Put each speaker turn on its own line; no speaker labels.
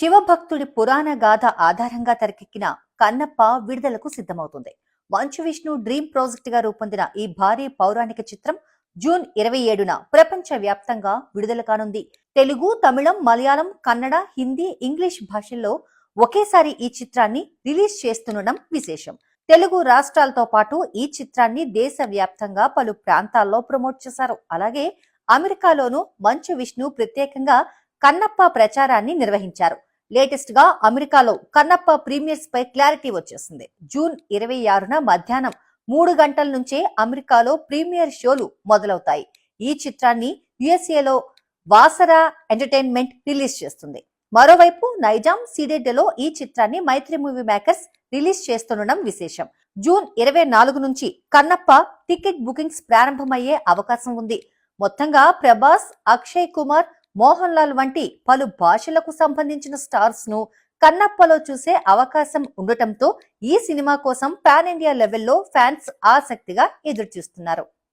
శివభక్తుడి పురాణ గాథ ఆధారంగా తెరకెక్కిన కన్నప్ప విడుదలకు సిద్ధమవుతుంది. మంచు విష్ణు డ్రీమ్ ప్రాజెక్ట్గా రూపొందిన ఈ భారీ పౌరాణిక చిత్రం జూన్ ఇరవై ఏడున ప్రపంచ వ్యాప్తంగా విడుదల కానుంది. తెలుగు తమిళం మలయాళం కన్నడ హిందీ ఇంగ్లీష్ భాషల్లో ఒకేసారి ఈ చిత్రాన్ని రిలీజ్ చేస్తుండడం విశేషం. తెలుగు రాష్ట్రాలతో పాటు ఈ చిత్రాన్ని దేశవ్యాప్తంగా పలు ప్రాంతాల్లో ప్రమోట్ చేశారు. అలాగే అమెరికాలోనూ మంచు విష్ణు ప్రత్యేకంగా కన్నప్ప ప్రచారాన్ని నిర్వహించారు. లేటెస్ట్గా అమెరికాలో కన్నప్ప ప్రీమియర్స్ పై క్లారిటీ వచ్చేసింది. జూన్ ఇరవై ఆరున మధ్యాహ్నం మూడు గంటల నుంచే అమెరికాలో ప్రీమియర్ షోలు మొదలవుతాయి. ఈ చిత్రాన్ని యుఎస్ఏలో వాసరా ఎంటర్టైన్మెంట్ రిలీజ్ చేస్తుంది. మరోవైపు నైజాం సీడెడ్లో ఈ చిత్రాన్ని మైత్రి మూవీ మేకర్స్ రిలీజ్ చేస్తుండడం విశేషం. జూన్ ఇరవై నాలుగు నుంచి కన్నప్ప టికెట్ బుకింగ్స్ ప్రారంభమయ్యే అవకాశం ఉంది. మొత్తంగా ప్రభాస్ అక్షయ్ కుమార్ మోహన్ లాల్ వంటి పలు భాషలకు సంబంధించిన స్టార్స్ను కన్నప్పలో చూసే అవకాశం ఉండటంతో ఈ సినిమా కోసం పాన్ ఇండియా లెవెల్లో ఫ్యాన్స్ ఆసక్తిగా ఎదురుచూస్తున్నారు.